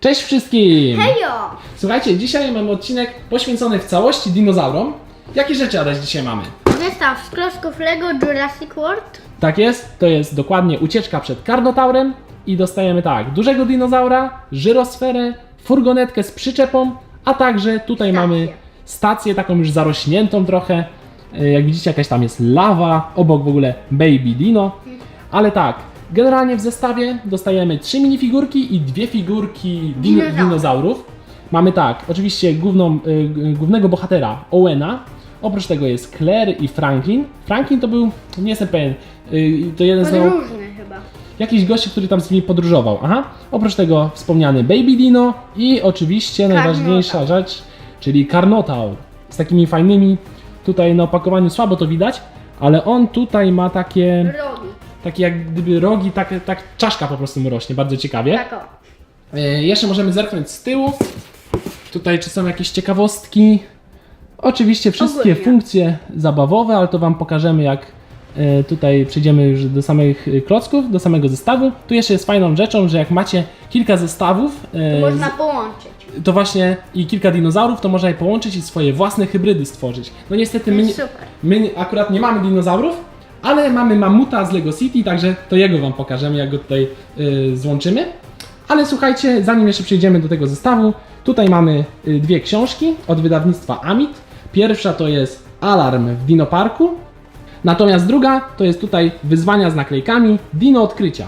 Cześć wszystkim! Hejo! Słuchajcie, dzisiaj mamy odcinek poświęcony w całości dinozaurom. Jakie rzeczy, Adaś, dzisiaj mamy? Zestaw z klocków Lego Jurassic World. Tak jest, to jest dokładnie ucieczka przed Karnotaurem i dostajemy tak, dużego dinozaura, żyrosferę, furgonetkę z przyczepą, a także tutaj Stację. mamy stację taką już zarośniętą trochę. E, Jak widzicie, jakaś tam jest lawa, obok w ogóle Baby Dino. Ale tak, generalnie w zestawie dostajemy trzy minifigurki i dwie figurki din- Dinozaurów. dinozaurów. Mamy tak, oczywiście główną, y, głównego bohatera Owena. Oprócz tego jest Claire i Franklin. Franklin to był, nie jestem pewien, y, to jeden z nau- Podróżny chyba. jakiś gości, który tam z nimi podróżował. Aha. Oprócz tego wspomniany Baby Dino i oczywiście najważniejsza rzecz, czyli Carnotaur. Z takimi fajnymi, tutaj na opakowaniu słabo to widać, ale on tutaj ma takie, Rogi. Takie jak gdyby rogi, tak, tak czaszka po prostu mu rośnie, bardzo ciekawie. Tak o. E, Jeszcze możemy zerknąć z tyłu. Tutaj czy są jakieś ciekawostki. Oczywiście wszystkie Ogólnie. funkcje zabawowe, ale to Wam pokażemy jak e, tutaj przejdziemy już do samych e, klocków, do samego zestawu. Tu jeszcze jest fajną rzeczą, że jak macie kilka zestawów, e, Można połączyć. to właśnie i kilka dinozaurów, to można je połączyć i swoje własne hybrydy stworzyć. No niestety my, nie- Super. my akurat nie mamy dinozaurów, ale mamy mamuta z Lego City, także to jego Wam pokażemy, jak go tutaj y, złączymy. Ale słuchajcie, zanim jeszcze przejdziemy do tego zestawu, tutaj mamy y, dwie książki od wydawnictwa Amit. Pierwsza to jest Alarm w Dino Parku, natomiast druga to jest tutaj wyzwania z naklejkami Dino Odkrycia.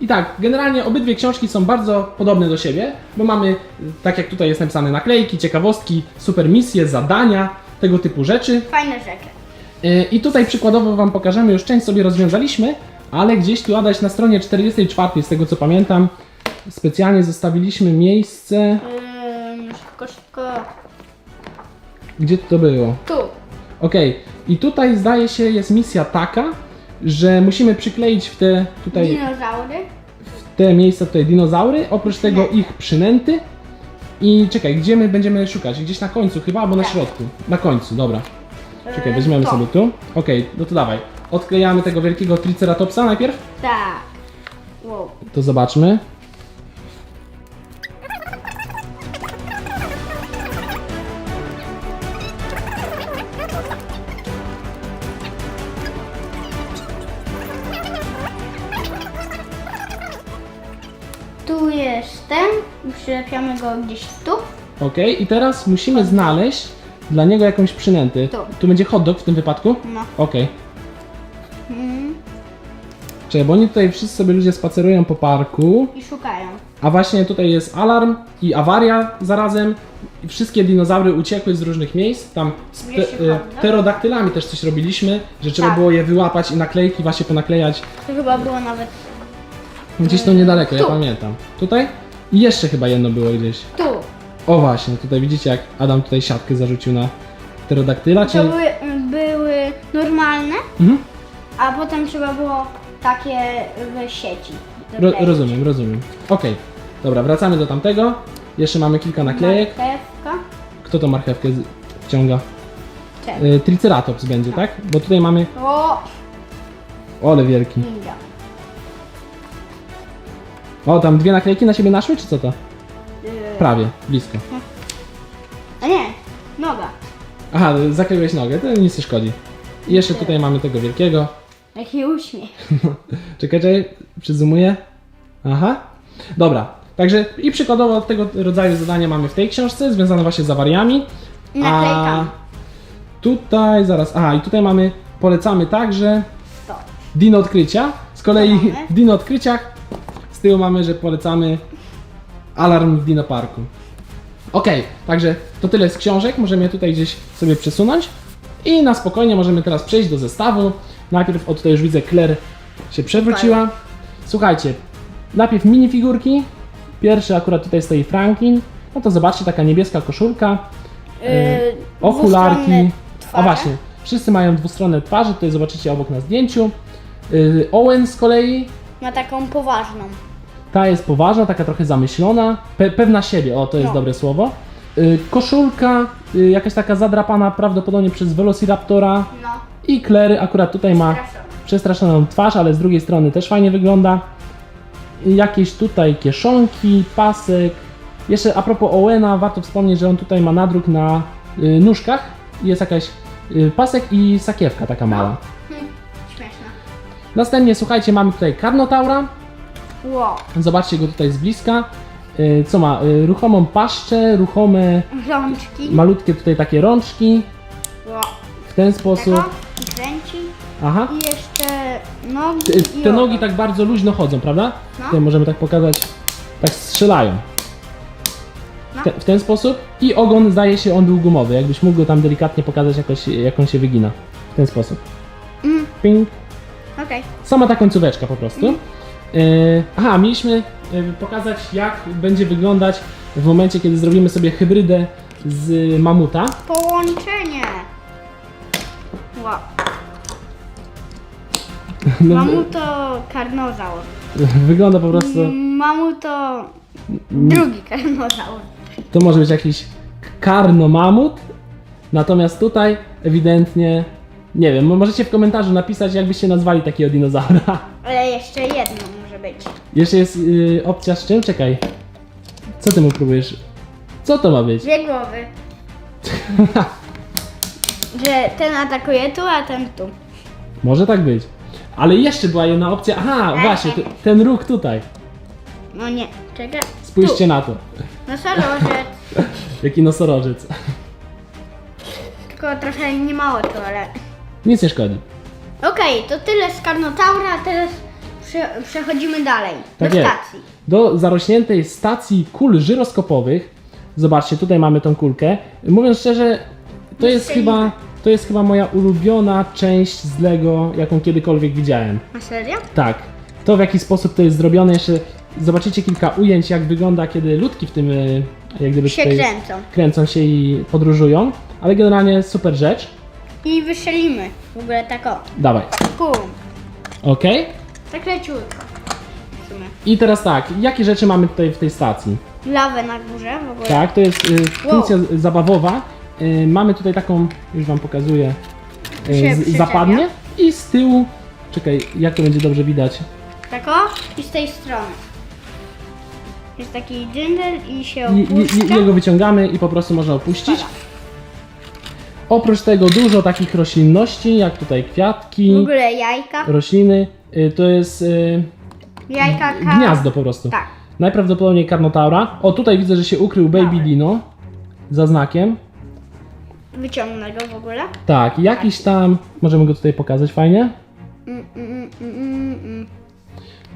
I tak, generalnie obydwie książki są bardzo podobne do siebie, bo mamy, y, tak jak tutaj jest napisane, naklejki, ciekawostki, super misje, zadania, tego typu rzeczy. Fajne rzeczy. I tutaj przykładowo Wam pokażemy, już część sobie rozwiązaliśmy, ale gdzieś tu Adaś na stronie 44, z tego co pamiętam, specjalnie zostawiliśmy miejsce, Ym, szybko, szybko. gdzie to było? Tu. Okej, i tutaj zdaje się jest misja taka, że musimy przykleić w te tutaj Dinozaury. w te miejsca tutaj dinozaury, oprócz tego ich przynęty. I czekaj, gdzie my będziemy szukać? Gdzieś na końcu chyba, albo na Tak. środku? Na końcu, dobra. Czekaj, weźmiemy to. sobie tu. Okej, no to dawaj. Odklejamy tego wielkiego triceratopsa najpierw. Tak. Wow. To zobaczmy. Tu jest ten. Przylepiamy go gdzieś tu. Ok, i teraz musimy znaleźć dla niego jakąś przynętę. Tu. Tu będzie hot dog w tym wypadku? No. Okej. Mm. Czekaj, bo oni tutaj wszyscy sobie ludzie spacerują po parku, I szukają. a właśnie tutaj jest alarm i awaria zarazem. I wszystkie dinozaury uciekły z różnych miejsc. Tam z te, y, pterodaktylami też coś robiliśmy, że trzeba Tak. było je wyłapać i naklejki właśnie ponaklejać. To chyba było nawet Gdzieś to niedaleko, ja Tu. pamiętam. Tutaj? I jeszcze chyba jedno było gdzieś. tu. O właśnie, tutaj widzicie jak Adam tutaj siatkę zarzucił na pterodaktyla, To czyli... były, były normalne, Mhm. a potem trzeba było takie w sieci. Ro, dokleić. rozumiem, rozumiem. Okej, dobra, wracamy do tamtego. Jeszcze mamy kilka naklejek. Marchewka. Kto to marchewkę z- wciąga? Czek. Y, Triceratops będzie, tak? Bo tutaj mamy... O, O, ale wielki. ninja. O, tam dwie naklejki na siebie naszły, czy co to? Yy, Prawie, blisko. a nie, noga. Aha, zakleiłeś nogę, to nic nie szkodzi. I jeszcze tutaj mamy tego wielkiego. Jaki uśmiech. Czekaj, czekaj, przyzumuję. Aha. Dobra, także i przykładowo tego rodzaju zadania mamy w tej książce, związane właśnie z awariami. A tutaj, zaraz, aha, i tutaj mamy, polecamy także To. Dino Odkrycia. Z kolei mamy? w Dino Odkryciach z tyłu mamy, że polecamy Alarm w Dino Parku. Okej, także to tyle z książek, możemy je tutaj gdzieś sobie przesunąć i na spokojnie możemy teraz przejść do zestawu. Najpierw, o tutaj już widzę, Claire się przewróciła. Słuchajcie, najpierw minifigurki. Pierwszy akurat tutaj stoi Franklin. No to zobaczcie, taka niebieska koszulka, Yy, okularki. A właśnie, wszyscy mają dwustronne twarze, tutaj zobaczycie obok na zdjęciu. Yy, Owen z kolei, Ma taką poważną. Ta jest poważna, taka trochę zamyślona, pe pewna siebie, o to jest No. dobre słowo. Yy, koszulka, yy, jakaś taka zadrapana prawdopodobnie przez Velociraptora. No. I Claire akurat tutaj ma przestraszoną twarz, ale z drugiej strony też fajnie wygląda. I Jakieś tutaj kieszonki, pasek, Jeszcze a propos Owena, warto wspomnieć, że on tutaj ma nadruk na y, nóżkach. Jest jakaś y, pasek i sakiewka taka mała. Hm, śmieszne. Następnie, słuchajcie, mamy tutaj Karnotaura. Wow. Zobaczcie go tutaj z bliska. Y, Co ma? Y, Ruchomą paszczę, ruchome, Rączki. malutkie tutaj takie rączki. Wow. W ten sposób. Tego kręci. Aha. I jeszcze nogi Te, i te ogon. nogi tak bardzo luźno chodzą, prawda? No. Tutaj możemy tak pokazać. Tak strzelają. W, No. te, w ten sposób. I ogon zdaje się on był gumowy. Jakbyś mógł go tam delikatnie pokazać, jakoś, jak on się wygina. W ten sposób. Mm, Ping. Okej. Sama ta końcóweczka po prostu. Yy, aha, mieliśmy yy, pokazać, jak będzie wyglądać w momencie, kiedy zrobimy sobie hybrydę z mamuta. Połączenie. Wow. No, Mamuto karnozaur. Wygląda po prostu. Mamuto drugi karnozaur. To może być jakiś karno-mamut. Natomiast tutaj ewidentnie. Nie wiem, możecie w komentarzu napisać, jakbyście nazwali takiego dinozaura. Ale jeszcze jedno być. Jeszcze jest yy, opcja z czym? Czekaj. Co ty mu próbujesz? Co to ma być? Dwie głowy. Że ten atakuje tu, a ten tu. Może tak być. Ale jeszcze była jedna opcja. Aha, właśnie, te- ten róg tutaj. No nie, czekaj. Spójrzcie na to. No sorożec. Jaki nosorożec. Tylko trochę nie mało tu, ale... Nic nie szkodzi. Okej, to tyle z Karnotaura, teraz prze, przechodzimy dalej. Tak do jest. stacji. Do zarośniętej stacji kul żyroskopowych. Zobaczcie, tutaj mamy tą kulkę. Mówiąc szczerze, to jest chyba, to jest chyba moja ulubiona część z Lego, jaką kiedykolwiek widziałem. A serio? Tak. To w jaki sposób to jest zrobione, jeszcze zobaczycie kilka ujęć, jak wygląda, kiedy ludki w tym, y, jak gdyby Się tutaj kręcą. kręcą się i podróżują. Ale generalnie super rzecz. I wystrzelimy. W ogóle tak o. Dawaj. Pum. Ok. Tak leciutko. W sumie. I teraz tak, jakie rzeczy mamy tutaj w tej stacji? Lawę na górze w ogóle. Tak, to jest y, funkcja z- zabawowa. Y, mamy tutaj taką, już wam pokazuję, y, Się z, przyczepia. zapadnie i z tyłu, czekaj, jak to będzie dobrze widać. Tak o. I z tej strony. Jest taki dżindel i się I, i, opuszcza. i jego wyciągamy i po prostu można opuścić. Spada. Oprócz tego dużo takich roślinności, jak tutaj W kwiatki, ogóle jajka. rośliny. Y, to jest y, Jajka ka... gniazdo po prostu. Tak. Najprawdopodobniej karnotaura. O, tutaj widzę, że się ukrył Baby. Dino za znakiem. Wyciągnę go w ogóle. Tak, jakiś tam, możemy go tutaj pokazać fajnie. Mm, mm, mm, mm, mm.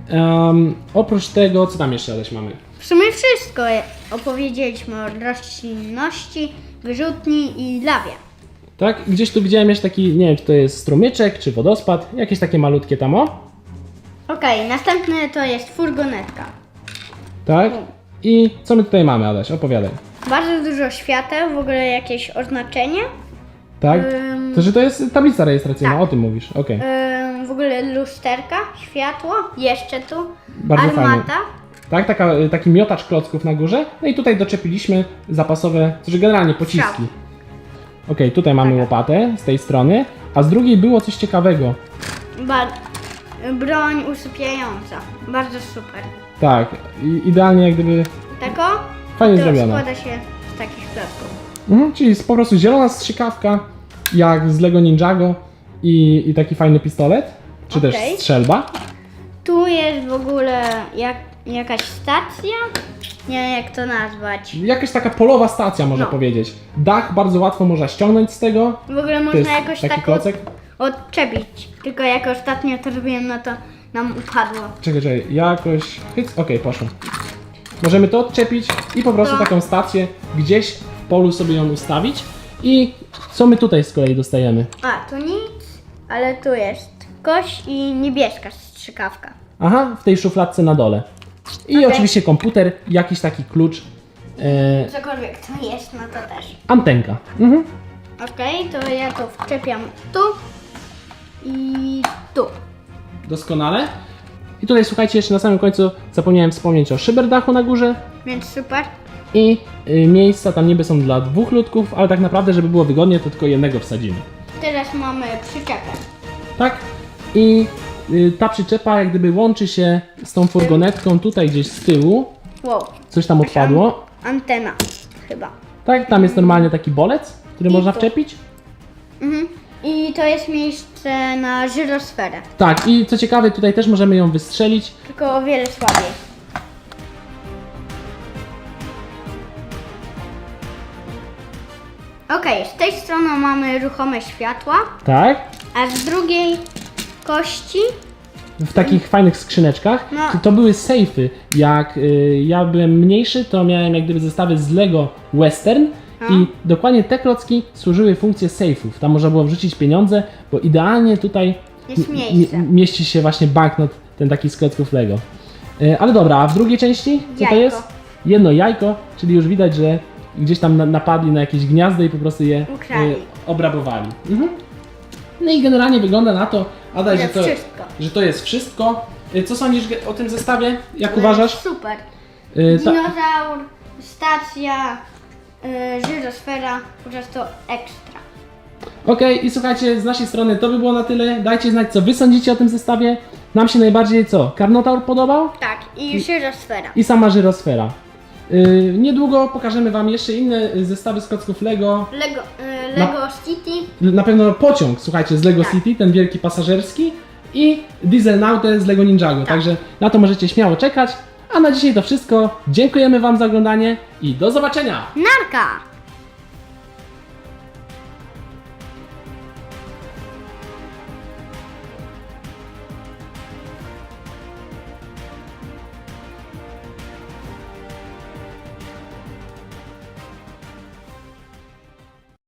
Em, oprócz tego, co tam jeszcze Aleś mamy? W sumie wszystko opowiedzieliśmy o roślinności, wyrzutni i lawie. Tak, gdzieś tu widziałem jeszcze taki, nie wiem czy to jest strumyczek, czy wodospad, jakieś takie malutkie tam o. Okej, następne to jest furgonetka. Tak. I co my tutaj mamy, Aleś? Opowiadaj. Bardzo dużo świateł, w ogóle jakieś oznaczenie. Tak? Ym. To, że to jest tablica rejestracyjna, Tak. o tym mówisz, okej. Ym, w ogóle lusterka, światło, jeszcze tu, Bardzo fajnie. armata. Tak, taka, taki miotacz klocków na górze. No i tutaj doczepiliśmy zapasowe, znaczy generalnie pociski. Strzał. Okej, tutaj mamy Taka. łopatę z tej strony, a z drugiej było coś ciekawego. Ba- broń usypiająca. Bardzo super. Tak, i, idealnie jak gdyby Tak o, fajnie to zrobione. składa się z takich klocków. Mhm, czyli jest po prostu zielona strzykawka, jak z Lego Ninjago i, i taki fajny pistolet, czy też Okej. strzelba. Tu jest w ogóle jak, jakaś stacja. Nie wiem jak to nazwać. Jakaś taka polowa stacja, można No. powiedzieć. Dach bardzo łatwo można ściągnąć z tego. W ogóle To można jest jakoś taki tak klocek. od, odczepić. Tylko jak ostatnio to robiłem, no to nam upadło. Czekaj, czekaj, jakoś... Hyc, okej, poszło. Możemy to odczepić i po prostu taką stację gdzieś w polu sobie ją ustawić. I co my tutaj z kolei dostajemy? A, tu nic, ale tu jest kość i niebieska strzykawka. Aha, w tej szufladce na dole. I Okej. oczywiście komputer, jakiś taki klucz, e, Cokolwiek to jest, no to też. antenka. Mhm. Okej, to ja to wczepiam tu i tu. Doskonale. I tutaj słuchajcie, jeszcze na samym końcu zapomniałem wspomnieć o szyberdachu na górze Więc super. i y, miejsca tam niby są dla dwóch ludków, ale tak naprawdę, żeby było wygodnie, to tylko jednego wsadzimy. Teraz mamy przyczepę. Tak? I ta przyczepa jak gdyby łączy się z tą furgonetką tutaj gdzieś z tyłu. Wow. Coś tam odpadło. antena chyba. Tak, tam jest normalnie taki bolec, który I można tu. wczepić. Mhm. I to jest miejsce na żyrosferę, Tak, i co ciekawe, tutaj też możemy ją wystrzelić. tylko o wiele słabiej. Okej, z tej strony mamy ruchome światła, Tak, a z drugiej kości w takich fajnych skrzyneczkach. No. To, to były sejfy. Jak y, ja byłem mniejszy, to miałem jak gdyby zestawy z Lego Western i dokładnie te klocki służyły funkcję sejfów. Tam można było wrzucić pieniądze, bo idealnie tutaj Jest m- miejsce. m- mieści się właśnie banknot, ten taki z klocków Lego. Y, ale dobra, a w drugiej części co to Jajko. jest? Jedno jajko, czyli już widać, że gdzieś tam na, napadli na jakieś gniazdo i po prostu je Ukradli. obrabowali. Mhm. No i generalnie wygląda na to, Adaj, że to, wszystko. że to jest wszystko. Y, Co sądzisz o tym zestawie? Jak To uważasz? Super. Y, ta- Dinozaur, stacja, y, żyrosfera, po prostu ekstra. Okej, i słuchajcie, z naszej strony to by było na tyle. Dajcie znać, co wy sądzicie o tym zestawie. Nam się najbardziej co? Karnotaur podobał? Tak, i żyrosfera. I sama żyrosfera. Y, niedługo pokażemy wam jeszcze inne zestawy z klocków Lego. Lego, y, Lego City. Na pewno pociąg, słuchajcie, z Lego Tak. City, ten wielki pasażerski. I Dieselnautę z Lego Ninjago. Tak. Także na to możecie śmiało czekać. A na dzisiaj to wszystko. Dziękujemy wam za oglądanie i do zobaczenia! Narka!